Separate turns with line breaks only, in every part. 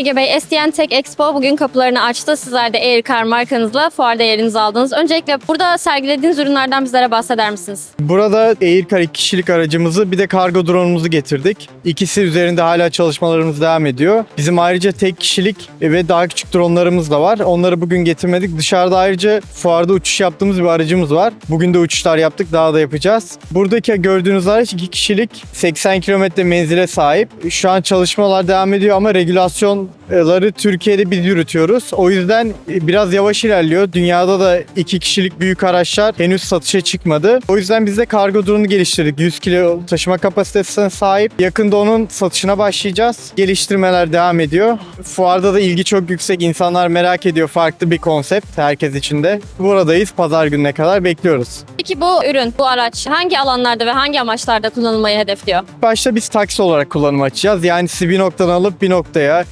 Ege Bey, STN Tech Expo bugün kapılarını açtı. Sizler de Aircar markanızla fuarda yerinizi aldınız. Öncelikle burada sergilediğiniz ürünlerden bizlere bahseder misiniz?
Burada Aircar iki kişilik aracımızı bir de kargo drone'umuzu getirdik. İkisi üzerinde hala çalışmalarımız devam ediyor. Bizim ayrıca tek kişilik ve daha küçük drone'larımız da var. Onları bugün getirmedik. Dışarıda ayrıca fuarda uçuş yaptığımız bir aracımız var. Bugün de uçuşlar yaptık. Daha da yapacağız. Buradaki gördüğünüz araç iki kişilik 80 kilometre menzile sahip. Şu an çalışmalar devam ediyor ama move regülasyonları Türkiye'de biz yürütüyoruz. O yüzden biraz yavaş ilerliyor. Dünyada da iki kişilik büyük araçlar henüz satışa çıkmadı. O yüzden biz de kargo drone'u geliştirdik. 100 kilo taşıma kapasitesine sahip. Yakında onun satışına başlayacağız. Geliştirmeler devam ediyor. Fuarda da ilgi çok yüksek. İnsanlar merak ediyor. Farklı bir konsept herkes için de. Buradayız. Pazar gününe kadar bekliyoruz.
Peki bu ürün, bu araç hangi alanlarda ve hangi amaçlarda kullanılmayı hedefliyor?
Başta biz taksi olarak kullanım açacağız. Yani sizi bir noktadan alıp bir noktaya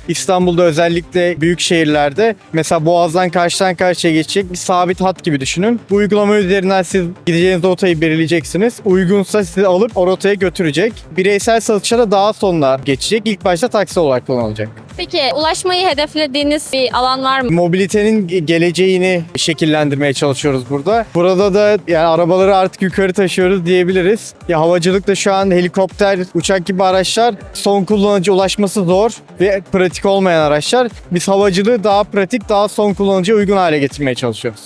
İstanbul'da özellikle büyük şehirlerde mesela Boğaz'dan karşıdan karşıya geçecek bir sabit hat gibi düşünün. Bu uygulama üzerinden siz gideceğiniz rotayı belirleyeceksiniz. Uygunsa sizi alıp o rotaya götürecek. Bireysel satışa da daha sonra geçecek. İlk başta taksi olarak kullanılacak.
Peki ulaşmayı hedeflediğiniz bir alan var mı?
Mobilitenin geleceğini şekillendirmeye çalışıyoruz burada. Burada da yani arabaları artık yukarı taşıyoruz diyebiliriz. Ya havacılıkta şu an helikopter, uçak gibi araçlar son kullanıcı ulaşması zor ve pratik olmayan araçlar. Biz havacılığı daha pratik, daha son kullanıcıya uygun hale getirmeye çalışıyoruz.